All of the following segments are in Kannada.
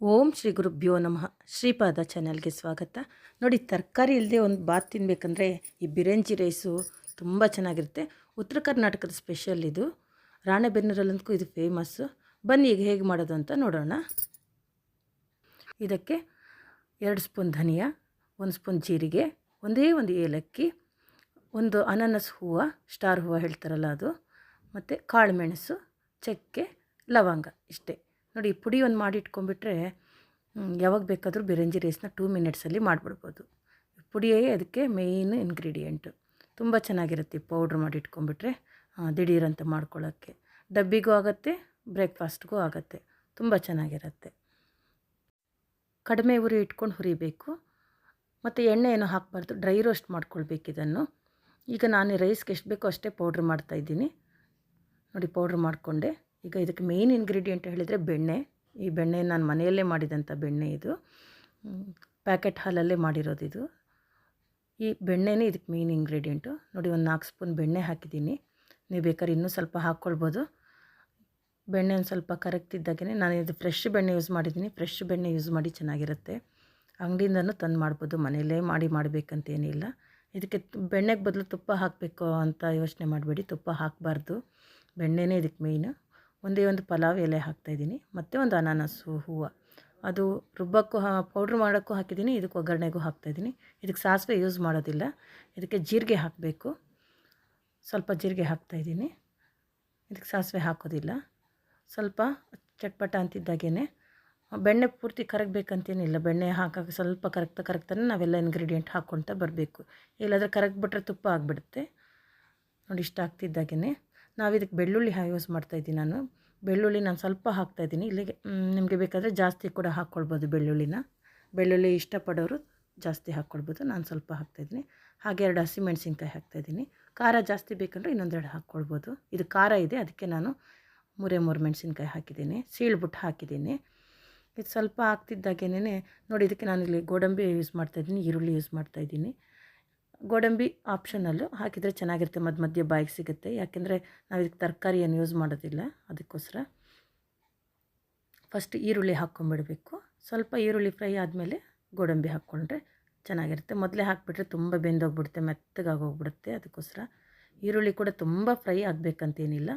ಓಂ ಶ್ರೀ ಗುರುಭ್ಯೋ ನಮಃ. ಶ್ರೀಪಾದ ಚಾನಲ್ಗೆ ಸ್ವಾಗತ. ನೋಡಿ, ತರಕಾರಿ ಇಲ್ಲದೆ ಒಂದು ಬಾತ್ ತಿನ್ನಬೇಕಂದ್ರೆ ಈ ಬಿರಂಜಿ ರೈಸು ತುಂಬ ಚೆನ್ನಾಗಿರುತ್ತೆ. ಉತ್ತರ ಕರ್ನಾಟಕದ ಸ್ಪೆಷಲ್ ಇದು. ರಾಣೆಬೆನ್ನೂರಲ್ಲಂತೂ ಇದು ಫೇಮಸ್ಸು ಬನ್ನಿ ಈಗ ಹೇಗೆ ಮಾಡೋದು ಅಂತ ನೋಡೋಣ. ಇದಕ್ಕೆ ಎರಡು ಸ್ಪೂನ್ ಧನಿಯಾ, ಒಂದು ಸ್ಪೂನ್ ಜೀರಿಗೆ, ಒಂದೇ ಒಂದು ಏಲಕ್ಕಿ, ಒಂದು ಅನಾನಸ್ ಹೂವು, ಸ್ಟಾರ್ ಹೂವು ಹೇಳ್ತಾರಲ್ಲ ಅದು, ಮತ್ತು ಕಾಳುಮೆಣಸು ಚಕ್ಕೆ, ಲವಂಗ ಇಷ್ಟೇ. ನೋಡಿ ಪುಡಿ ಒಂದು ಮಾಡಿ ಇಟ್ಕೊಂಡ್ಬಿಟ್ರೆ ಯಾವಾಗ ಬೇಕಾದರೂ ಬಿರಂಜಿ ರೈಸ್ನ ಟೂ ಮಿನಿಟ್ಸಲ್ಲಿ ಮಾಡಿಬಿಡ್ಬೋದು. ಪುಡಿಯೇ ಅದಕ್ಕೆ ಮೇಯ್ನ್ ಇಂಗ್ರೀಡಿಯೆಂಟು ತುಂಬ ಚೆನ್ನಾಗಿರುತ್ತೆ ಪೌಡ್ರ್ ಮಾಡಿ ಇಟ್ಕೊಂಡ್ಬಿಟ್ರೆ ದಿಢೀರಂತ ಮಾಡ್ಕೊಳ್ಳೋಕ್ಕೆ ಡಬ್ಬಿಗೂ ಆಗುತ್ತೆ ಬ್ರೇಕ್ಫಾಸ್ಟ್ಗೂ ಆಗುತ್ತೆ. ತುಂಬ ಚೆನ್ನಾಗಿರುತ್ತೆ. ಕಡಿಮೆ ಉರಿ ಇಟ್ಕೊಂಡು ಹುರಿಬೇಕು. ಮತ್ತು ಎಣ್ಣೆ ಏನೂ ಹಾಕಬಾರ್ದು ಡ್ರೈ ರೋಸ್ಟ್ ಮಾಡ್ಕೊಳ್ಬೇಕು ಇದನ್ನು. ಈಗ ನಾನು ರೈಸ್ಗೆ ಎಷ್ಟು ಬೇಕೋ ಅಷ್ಟೇ ಪೌಡ್ರ್ ಮಾಡ್ತಾಯಿದ್ದೀನಿ ನೋಡಿ ಪೌಡ್ರ್ ಮಾಡಿಕೊಂಡೆ. ಈಗ ಇದಕ್ಕೆ ಮೇನ್ ಇಂಗ್ರೀಡಿಯೆಂಟ್ ಹೇಳಿದರೆ ಬೆಣ್ಣೆ. ಈ ಬೆಣ್ಣೆ ನಾನು ಮನೆಯಲ್ಲೇ ಮಾಡಿದಂಥ ಬೆಣ್ಣೆ ಇದು. ಪ್ಯಾಕೆಟ್ ಹಾಲಲ್ಲೇ ಮಾಡಿರೋದು ಇದು. ಈ ಬೆಣ್ಣೆನೇ ಇದಕ್ಕೆ ಮೇನ್ ಇಂಗ್ರೀಡಿಯೆಂಟು ನೋಡಿ ಒಂದು ನಾಲ್ಕು ಸ್ಪೂನ್ ಬೆಣ್ಣೆ ಹಾಕಿದ್ದೀನಿ. ನೀವು ಬೇಕಾದ್ರೆ ಇನ್ನೂ ಸ್ವಲ್ಪ ಹಾಕ್ಕೊಳ್ಬೋದು ಬೆಣ್ಣೆ ಒಂದು ಸ್ವಲ್ಪ ಕರಗ್ತಿದ್ದಾಗೆ ನಾನು ಇದು ಫ್ರೆಶ್ ಬೆಣ್ಣೆ ಯೂಸ್ ಮಾಡಿದ್ದೀನಿ. ಫ್ರೆಶ್ ಬೆಣ್ಣೆ ಯೂಸ್ ಮಾಡಿ ಚೆನ್ನಾಗಿರುತ್ತೆ. ಅಂಗಡಿಯಿಂದನೂ ತಂದು ಮಾಡ್ಬೋದು. ಮನೆಯಲ್ಲೇ ಮಾಡಿ ಮಾಡಬೇಕಂತೇನಿಲ್ಲ ಇದಕ್ಕೆ ಬೆಣ್ಣೆಗೆ ಬದಲು ತುಪ್ಪ ಹಾಕಬೇಕು ಅಂತ ಯೋಚನೆ ಮಾಡಬೇಡಿ. ತುಪ್ಪ ಹಾಕಬಾರ್ದು. ಬೆಣ್ಣೆನೇ ಇದಕ್ಕೆ ಮೇಯ್ನು ಒಂದೇ ಒಂದು ಪಲಾವ್ ಎಲೆ ಹಾಕ್ತಾಯಿದ್ದೀನಿ ಮತ್ತು ಒಂದು ಅನಾನಸು, ಹೂವು. ಅದು ರುಬ್ಬಕ್ಕೂ ಹಾ ಪೌಡ್ರ್ ಮಾಡೋಕ್ಕೂ ಹಾಕಿದ್ದೀನಿ, ಇದಕ್ಕೆ ಒಗ್ಗರಣೆಗೂ ಹಾಕ್ತಾಯಿದ್ದೀನಿ ಇದಕ್ಕೆ ಸಾಸಿವೆ ಯೂಸ್ ಮಾಡೋದಿಲ್ಲ. ಇದಕ್ಕೆ ಜೀರಿಗೆ ಹಾಕಬೇಕು. ಸ್ವಲ್ಪ ಜೀರಿಗೆ ಹಾಕ್ತಾಯಿದ್ದೀನಿ ಇದಕ್ಕೆ ಸಾಸಿವೆ ಹಾಕೋದಿಲ್ಲ. ಸ್ವಲ್ಪ ಚಟ್ಪಟ ಅಂತಿದ್ದಾಗೇ ಬೆಣ್ಣೆ ಪೂರ್ತಿ ಕರಗಬೇಕಂತೇನಿಲ್ಲ. ಬೆಣ್ಣೆ ಹಾಕೋಕ್ಕೆ ಸ್ವಲ್ಪ ಕರಗ್ತಾ ಕರಗ್ತಾನೆ ನಾವೆಲ್ಲ ಇನ್ಗ್ರೀಡಿಯೆಂಟ್ ಹಾಕ್ಕೊಳ್ತಾ ಬರಬೇಕು. ಇಲ್ಲಾದರೆ ಕರಗ್ಬಿಟ್ರೆ ತುಪ್ಪ ಆಗಿಬಿಡುತ್ತೆ. ನೋಡಿ ಇಷ್ಟ ಆಗ್ತಿದ್ದಾಗೇ ನಾವು ಇದಕ್ಕೆ ಬೆಳ್ಳುಳ್ಳಿ ಯೂಸ್ ಮಾಡ್ತಾಯಿದ್ದೀನಿ ನಾನು. ಬೆಳ್ಳುಳ್ಳಿ ನಾನು ಸ್ವಲ್ಪ ಹಾಕ್ತಾಯಿದ್ದೀನಿ ಇಲ್ಲಿಗೆ ನಿಮಗೆ ಬೇಕಾದರೆ ಜಾಸ್ತಿ ಕೂಡ ಹಾಕ್ಕೊಳ್ಬೋದು ಬೆಳ್ಳುಳ್ಳಿನ. ಬೆಳ್ಳುಳ್ಳಿ ಇಷ್ಟಪಡೋರು ಜಾಸ್ತಿ ಹಾಕ್ಕೊಳ್ಬೋದು ನಾನು ಸ್ವಲ್ಪ ಹಾಕ್ತಾಯಿದ್ದೀನಿ ಹಾಗೆ ಎರಡು ಹಸಿಮೆಣ್ಸಿನ್ಕಾಯಿ ಹಾಕ್ತಾಯಿದ್ದೀನಿ ಖಾರ ಜಾಸ್ತಿ ಬೇಕಂದ್ರೆ ಇನ್ನೊಂದೆರಡು ಹಾಕ್ಕೊಳ್ಬೋದು ಇದು ಖಾರ ಇದೆ, ಅದಕ್ಕೆ ನಾನು ಮೂರೇ, ಮೂರು ಮೆಣಸಿನ್ಕಾಯಿ ಹಾಕಿದ್ದೀನಿ. ಸೀಳ್ಬಿಟ್ಟು ಹಾಕಿದ್ದೀನಿ. ಇದು ಸ್ವಲ್ಪ ಹಾಕ್ತಿದ್ದಾಗೇನೆ ನೋಡಿ, ಇದಕ್ಕೆ ನಾನು ಇಲ್ಲಿ ಗೋಡಂಬಿ ಯೂಸ್ ಮಾಡ್ತಾಯಿದ್ದೀನಿ ಈರುಳ್ಳಿ ಯೂಸ್ ಮಾಡ್ತಾಯಿದ್ದೀನಿ ಗೋಡಂಬಿ ಆಪ್ಷನಲ್ಲು ಹಾಕಿದರೆ ಚೆನ್ನಾಗಿರುತ್ತೆ. ಮಧ್ಯ ಮಧ್ಯೆ ಬಾಯಿಗೆ ಸಿಗುತ್ತೆ. ಯಾಕೆಂದರೆ ನಾವು ಇದಕ್ಕೆ ತರಕಾರಿ ಏನು ಯೂಸ್ ಮಾಡೋದಿಲ್ಲ. ಅದಕ್ಕೋಸ್ಕರ ಫಸ್ಟ್ ಈರುಳ್ಳಿ ಹಾಕ್ಕೊಂಬಿಡಬೇಕು ಸ್ವಲ್ಪ ಈರುಳ್ಳಿ ಫ್ರೈ ಆದಮೇಲೆ ಗೋಡಂಬಿ ಹಾಕ್ಕೊಂಡ್ರೆ ಚೆನ್ನಾಗಿರುತ್ತೆ. ಮೊದಲೇ ಹಾಕಿಬಿಟ್ರೆ ತುಂಬ ಬೆಂದೋಗ್ಬಿಡುತ್ತೆ, ಮೆತ್ತಗಾಗೋಗ್ಬಿಡುತ್ತೆ. ಅದಕ್ಕೋಸ್ಕರ ಈರುಳ್ಳಿ ಕೂಡ ತುಂಬ ಫ್ರೈ ಆಗಬೇಕಂತೇನಿಲ್ಲ.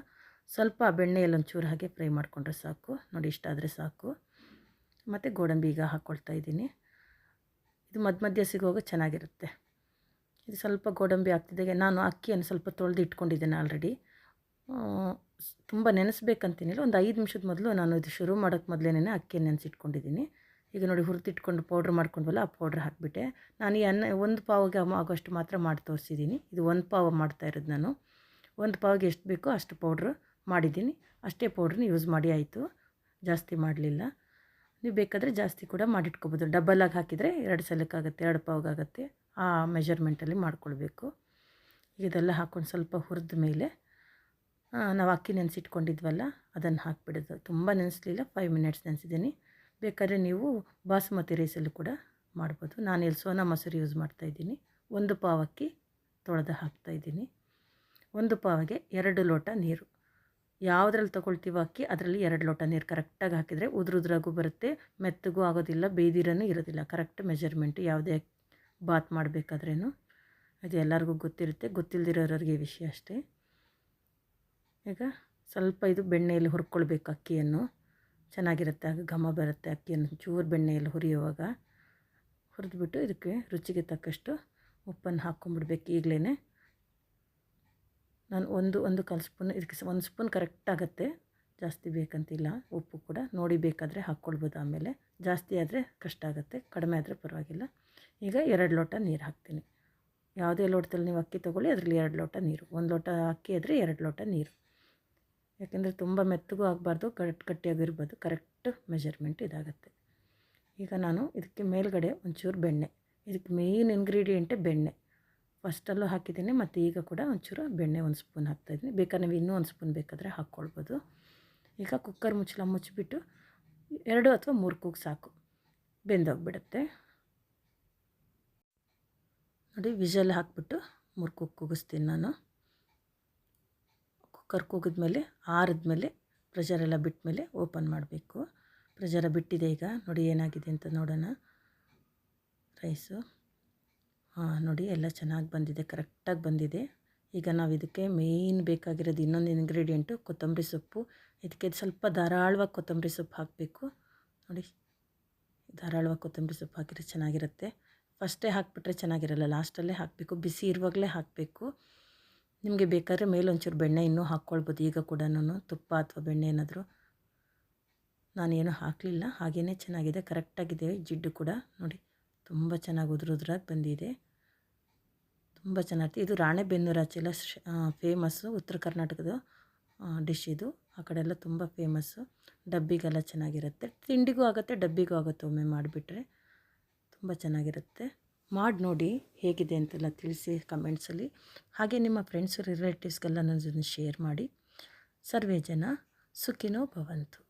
ಸ್ವಲ್ಪ ಬೆಣ್ಣೆಯಲ್ಲಿ ಒಂಚೂರು ಹಾಗೆ ಫ್ರೈ ಮಾಡಿಕೊಂಡ್ರೆ ಸಾಕು. ನೋಡಿ ಇಷ್ಟ ಆದರೆ ಸಾಕು. ಮತ್ತು ಗೋಡಂಬಿ ಈಗ ಹಾಕ್ಕೊಳ್ತಾ ಇದ್ದೀನಿ. ಇದು ಮಧ್ಯ ಮಧ್ಯೆ ಸಿಗುವಾಗ ಚೆನ್ನಾಗಿರುತ್ತೆ. ಇದು ಸ್ವಲ್ಪ ಗೋಡಂಬಿ ಆಗ್ತಿದ್ದಾಗೆ ನಾನು ಅಕ್ಕಿಯನ್ನು ಸ್ವಲ್ಪ ತೊಳೆದು ಇಟ್ಕೊಂಡಿದ್ದೇನೆ ಆಲ್ರೆಡಿ ತುಂಬ ನೆನೆಸ್ಬೇಕಂತೇನಿಲ್ಲ. ಒಂದು ಐದು ನಿಮಿಷದ ಮೊದಲು ನಾನು ಇದು ಶುರು ಮಾಡೋಕ್ಕೆ ಮೊದಲೇನೆ ಅಕ್ಕಿಯನ್ನು ನೆನೆಸಿಟ್ಕೊಂಡಿದ್ದೀನಿ. ಈಗ ನೋಡಿ ಹುರಿದಿಟ್ಕೊಂಡು ಪೌಡ್ರ್ ಮಾಡ್ಕೊಂಡ್ವಲ್ಲ, ಆ ಪೌಡ್ರ್ ಹಾಕಿಬಿಟ್ಟೆ. ನಾನು ಈ ಅನ್ನ, ಒಂದು ಪಾವಿಗೆ ಆಗೋಷ್ಟು ಮಾತ್ರ ಮಾಡಿ ತೋರಿಸಿದ್ದೀನಿ. ಇದು ಒಂದು ಪಾವು ಮಾಡ್ತಾ ಇರೋದು ನಾನು. ಒಂದು ಪಾವಿಗೆ ಎಷ್ಟು ಬೇಕೋ ಅಷ್ಟು ಪೌಡ್ರ್ ಮಾಡಿದ್ದೀನಿ. ಅಷ್ಟೇ ಪೌಡ್ರನ್ನ ಯೂಸ್ ಮಾಡಿ ಆಯಿತು. ಜಾಸ್ತಿ ಮಾಡಲಿಲ್ಲ. ನೀವು ಬೇಕಾದರೆ ಜಾಸ್ತಿ ಕೂಡ ಮಾಡಿಟ್ಕೊಬೋದು. ಡಬ್ಬಲಾಗಿ ಹಾಕಿದರೆ ಎರಡು ಸಲಕ್ಕಾಗುತ್ತೆ, ಎರಡು ಪಾವ್ಗಾಗುತ್ತೆ. ಆ ಮೆಜರ್ಮೆಂಟಲ್ಲಿ ಮಾಡ್ಕೊಳ್ಬೇಕು. ಇದೆಲ್ಲ ಹಾಕ್ಕೊಂಡು ಸ್ವಲ್ಪ ಹುರಿದ ಮೇಲೆ ನಾವು ಅಕ್ಕಿ ನೆನೆಸಿಟ್ಕೊಂಡಿದ್ವಲ್ಲ, ಅದನ್ನು ಹಾಕಿಬಿಡೋದು. ತುಂಬ ನೆನೆಸಲಿಲ್ಲ ಫೈವ್ ಮಿನಿಟ್ಸ್ ನೆನೆಸಿದ್ದೀನಿ. ಬೇಕಾದ್ರೆ ನೀವು ಬಾಸುಮತಿ ರೈಸಲ್ಲೂ ಕೂಡ ಮಾಡ್ಬೋದು. ನಾನು ಇಲ್ಲಿ ಸೋನಾ ಮೊಸರು ಯೂಸ್ ಮಾಡ್ತಾಯಿದ್ದೀನಿ ಒಂದು ಪಾವ್ ಅಕ್ಕಿ ತೊಳೆದು ಹಾಕ್ತಾಯಿದ್ದೀನಿ ಒಂದು ಪಾವಿಗೆ ಎರಡು ಲೋಟ ನೀರು. ಯಾವುದ್ರಲ್ಲಿ ತೊಗೊಳ್ತೀವೋ ಅಕ್ಕಿ, ಅದರಲ್ಲಿ ಎರಡು ಲೋಟ ನೀರು ಕರೆಕ್ಟಾಗಿ ಹಾಕಿದರೆ ಉದುರುದ್ರಾಗೂ ಬರುತ್ತೆ, ಮೆತ್ತಗೂ ಆಗೋದಿಲ್ಲ, ಬೇದಿರನೂ ಇರೋದಿಲ್ಲ. ಕರೆಕ್ಟ್ ಮೆಜರ್ಮೆಂಟ್ ಯಾವುದೇ ಬಾತ್ ಮಾಡಬೇಕಾದ್ರೇನು? ಅದು ಎಲ್ಲರಿಗೂ ಗೊತ್ತಿರುತ್ತೆ. ಗೊತ್ತಿಲ್ಲದಿರೋರಿಗೆ ವಿಷಯ ಅಷ್ಟೇ. ಈಗ ಸ್ವಲ್ಪ ಇದು ಬೆಣ್ಣೆಯಲ್ಲಿ ಹುರ್ಕೊಳ್ಬೇಕು ಅಕ್ಕಿಯನ್ನು. ಚೆನ್ನಾಗಿರುತ್ತೆ. ಆಗ ಘಮ ಬರುತ್ತೆ ಅಕ್ಕಿಯನ್ನು. ಚೂರು ಬೆಣ್ಣೆಯಲ್ಲಿ ಹುರಿಯುವಾಗ ಹುರಿದ್ಬಿಟ್ಟು ಇದಕ್ಕೆ ರುಚಿಗೆ ತಕ್ಕಷ್ಟು ಉಪ್ಪನ್ನು ಹಾಕ್ಕೊಂಡ್ಬಿಡ್ಬೇಕು ಈಗಲೇ ನಾನು ಒಂದು ಒಂದು ಕಾಲು ಸ್ಪೂನ್, ಇದಕ್ಕೆ ಒಂದು ಸ್ಪೂನ್ ಕರೆಕ್ಟ್ ಆಗುತ್ತೆ. ಜಾಸ್ತಿ ಬೇಕಂತಿಲ್ಲ. ಉಪ್ಪು ಕೂಡ. ನೋಡಿ ಬೇಕಾದರೆ ಹಾಕ್ಕೊಳ್ಬೋದು ಆಮೇಲೆ. ಜಾಸ್ತಿ ಆದರೆ ಕಷ್ಟ ಆಗುತ್ತೆ. ಕಡಿಮೆ ಆದರೆ ಪರವಾಗಿಲ್ಲ. ಈಗ ಎರಡು ಲೋಟ ನೀರು ಹಾಕ್ತೀನಿ. ಯಾವುದೇ ಲೋಟದಲ್ಲಿ ನೀವು ಅಕ್ಕಿ ತೊಗೊಳ್ಳಿ, ಅದರಲ್ಲಿ ಎರಡು ಲೋಟ ನೀರು. ಒಂದು ಲೋಟ ಅಕ್ಕಿ ಆದರೆ ಎರಡು ಲೋಟ ನೀರು. ಯಾಕೆಂದರೆ ತುಂಬ ಮೆತ್ತಗೂ ಆಗಬಾರ್ದು ಕಟ್ ಕಟ್ಟಿಯಾಗಿರ್ಬೋದು ಕರೆಕ್ಟ್ ಮೆಜರ್ಮೆಂಟ್ ಇದಾಗುತ್ತೆ. ಈಗ ನಾನು ಇದಕ್ಕೆ ಮೇಲ್ಗಡೆ ಒಂಚೂರು ಬೆಣ್ಣೆ, ಇದಕ್ಕೆ ಮೇಯ್ನ್ ಇಂಗ್ರೀಡಿಯೆಂಟೇ ಬೆಣ್ಣೆ. ಫಸ್ಟಲ್ಲೂ ಹಾಕಿದ್ದೀನಿ, ಮತ್ತು ಈಗ ಕೂಡ ಒಂಚೂರು ಬೆಣ್ಣೆ ಒಂದು ಸ್ಪೂನ್ ಹಾಕ್ತಾಯಿದ್ದೀನಿ ಬೇಕಾದ್ರೆ ನೀವು ಇನ್ನೂ ಒಂದು ಸ್ಪೂನ್ ಬೇಕಾದರೆ ಹಾಕ್ಕೊಳ್ಬೋದು. ಈಗ ಕುಕ್ಕರ್ ಮುಚ್ಚಲ ಮುಚ್ಚಿಬಿಟ್ಟು ಎರಡು ಅಥವಾ ಮೂರು ಕೂಗ್ ಸಾಕು. ಬೆಂದೋಗ್ಬಿಡುತ್ತೆ. ನೋಡಿ ವಿಜಲ್ ಹಾಕ್ಬಿಟ್ಟು ಮೂರು ಕುಕ್ ಕೂಗಿಸ್ತೀನಿ ನಾನು. ಕುಕ್ಕರ್ ಕೂಗಿದ್ಮೇಲೆ, ಆರಿದ್ಮೇಲೆ ಪ್ರೆಷರೆಲ್ಲ ಬಿಟ್ಟ ಮೇಲೆ ಓಪನ್ ಮಾಡಬೇಕು. ಪ್ರೆಷರ ಬಿಟ್ಟಿದೆ ಈಗ. ನೋಡಿ, ಏನಾಗಿದೆ ಅಂತ ನೋಡೋಣ. ರೈಸು ಹಾಂ, ನೋಡಿ, ಎಲ್ಲ ಚೆನ್ನಾಗಿ ಬಂದಿದೆ ಕರೆಕ್ಟಾಗಿ ಬಂದಿದೆ. ಈಗ ನಾವು ಇದಕ್ಕೆ ಮೇಯ್ನ್ ಬೇಕಾಗಿರೋದು ಇನ್ನೊಂದು ಇಂಗ್ರೀಡಿಯೆಂಟು ಕೊತ್ತಂಬರಿ ಸೊಪ್ಪು. ಇದಕ್ಕೆ ಸ್ವಲ್ಪ ಧಾರಾಳವಾಗಿ ಕೊತ್ತಂಬರಿ ಸೊಪ್ಪು ಹಾಕಬೇಕು. ನೋಡಿ, ಧಾರಾಳವಾಗಿ ಕೊತ್ತಂಬರಿ ಸೊಪ್ಪು ಹಾಕಿದ್ರೆ ಚೆನ್ನಾಗಿರುತ್ತೆ. ಫಸ್ಟೇ ಹಾಕಿಬಿಟ್ರೆ ಚೆನ್ನಾಗಿರಲ್ಲ, ಲಾಸ್ಟಲ್ಲೇ ಹಾಕಬೇಕು. ಬಿಸಿ ಇರುವಾಗಲೇ ಹಾಕಬೇಕು. ನಿಮಗೆ ಬೇಕಾದ್ರೆ ಮೇಲೊಂಚೂರು ಬೆಣ್ಣೆ ಇನ್ನೂ ಹಾಕ್ಕೊಳ್ಬೋದು, ಈಗ ಕೂಡ ತುಪ್ಪ ಅಥವಾ ಬೆಣ್ಣೆ ಏನಾದರೂ. ನಾನೇನು ಹಾಕಲಿಲ್ಲ. ಹಾಗೇ ಚೆನ್ನಾಗಿದೆ. ಕರೆಕ್ಟಾಗಿದೆ ಜಿಡ್ಡು ಕೂಡ. ನೋಡಿ, ತುಂಬ ಚೆನ್ನಾಗಿ ಉದುರು ಉದುರಾಗಿ ಬಂದಿದೆ. ತುಂಬ ಚೆನ್ನಾಗಿ ಇದು ರಾಣೆಬೆನ್ನೂರು ಆಚೆಲ್ಲ ಫೇಮಸ್ಸು ಉತ್ತರ ಕರ್ನಾಟಕದ ಡಿಶ್ ಇದು. ಆ ಕಡೆ ಎಲ್ಲ ತುಂಬ ಫೇಮಸ್ಸು ಡಬ್ಬಿಗೆಲ್ಲ ಚೆನ್ನಾಗಿರುತ್ತೆ. ತಿಂಡಿಗೂ ಆಗುತ್ತೆ, ಡಬ್ಬಿಗೂ ಆಗುತ್ತೆ ಒಮ್ಮೆ ಮಾಡಿಬಿಟ್ರೆ. ತುಂಬ ಚೆನ್ನಾಗಿರುತ್ತೆ. ಮಾಡಿ ನೋಡಿ ಹೇಗಿದೆ ಅಂತೆಲ್ಲ ತಿಳಿಸಿ ಕಮೆಂಟ್ಸಲ್ಲಿ. ಹಾಗೆ ನಿಮ್ಮ ಫ್ರೆಂಡ್ಸು ರಿಲೇಟಿವ್ಸ್ಗೆಲ್ಲ ನನ್ನ ಶೇರ್ ಮಾಡಿ. ಸರ್ವೇ ಜನ ಸುಖಿನೋ ಭವಂತು.